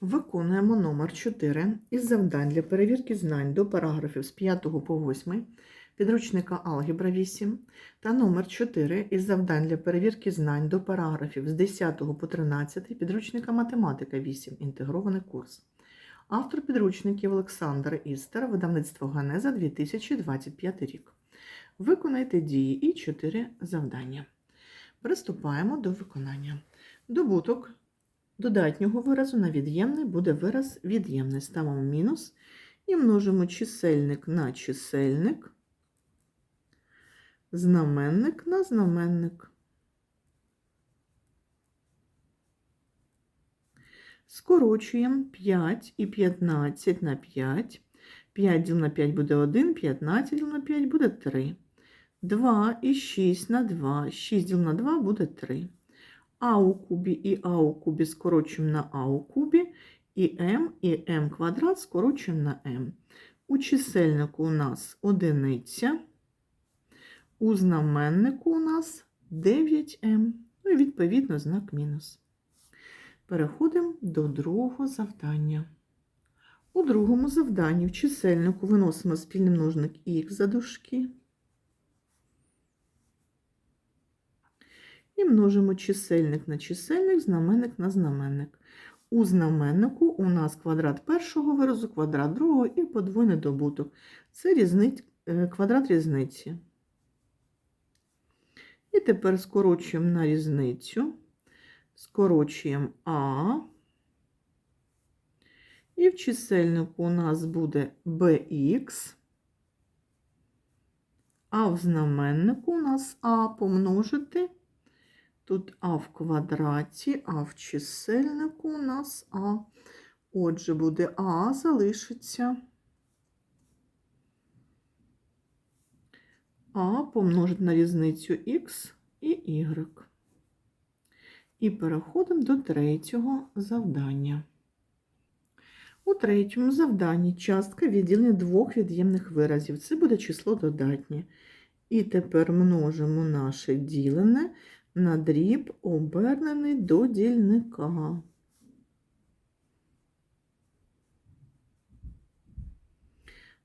Виконуємо номер 4 із завдань для перевірки знань до параграфів з 5 по 8 підручника Алгебра 8 та номер 4 із завдань для перевірки знань до параграфів з 10 по 13 підручника Математика 8 інтегрований курс. Автор підручників Олександр Істер, видавництво Ганеза 2025 рік. Виконайте дії і 4 завдання. Приступаємо до виконання. Добуток додатнього виразу на від'ємний буде вираз від'ємний. Ставимо мінус і множимо чисельник на чисельник, знаменник на знаменник. Скорочуємо 5 і 15 на 5. 5 діл на 5 буде 1, 15 діл на 5 буде 3. 2 і 6 на 2, 6 діл на 2 буде 3 а у кубі і а у кубі скорочуємо на а у кубі, і m, і m квадрат скорочуємо на m. У чисельнику у нас одиниця, у знаменнику у нас 9m, ну і відповідно знак мінус. Переходимо до другого завдання. У другому завданні в чисельнику виносимо спільний множник х за дужки. І множимо чисельник на чисельник, знаменник на знаменник. У знаменнику у нас квадрат першого виразу, квадрат другого і подвойний добуток. Це різниць, квадрат різниці. І тепер скорочуємо на різницю, скорочуємо А. І в чисельнику у нас буде bx, а в знаменнику у нас А помножити. Тут А в квадраті, а в чисельнику у нас А. Отже, буде А залишиться. А помножить на різницю Х і Y. І переходимо до третього завдання. У третьому завданні частка відділення двох від'ємних виразів. Це буде число додатнє. І тепер множимо наше ділене на дріб обернений до дільника.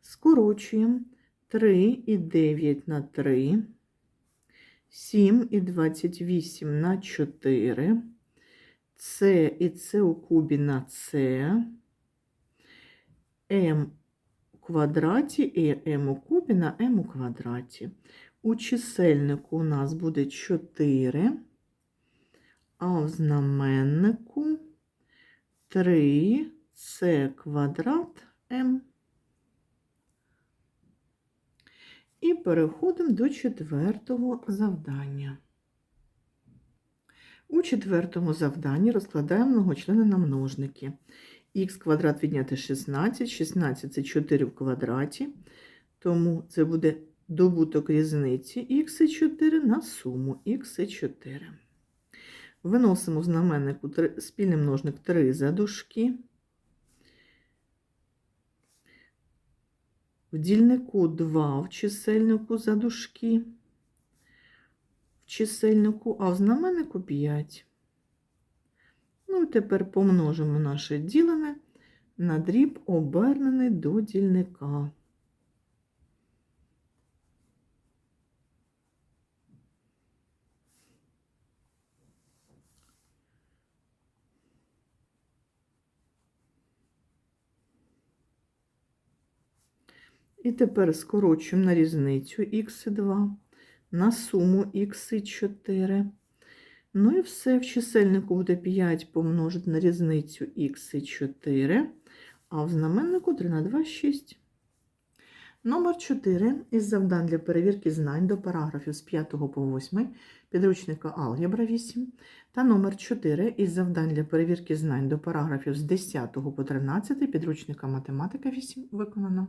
Скорочуємо. 3 і 9 на 3, 7 і 28 на 4, С і С у кубі на С, М квадраті і М у кубі на М у квадраті. У чисельнику у нас буде 4, а в знаменнику 3 це квадрат М. І переходимо до четвертого завдання. У четвертому завданні розкладаємо многочлени на множники. Х квадрат відняти 16, 16 це 4 в квадраті, тому це буде добуток різниці х4 на суму х4. Виносимо в знаменнику спільний множник 3 за дужки. В дільнику 2 в чисельнику за дужки, в чисельнику, а в знаменнику 5. І тепер помножимо наше ділене на дріб, обернений до дільника. І тепер скорочуємо на різницю х2 на суму х4. Ну і все. В чисельнику буде 5 помножити на різницю х і 4, а в знаменнику 3 на 2 6. Номер 4 із завдань для перевірки знань до параграфів з 5 по 8 підручника Алгебра 8 та номер 4 із завдань для перевірки знань до параграфів з 10 по 13 підручника Математика 8 виконано.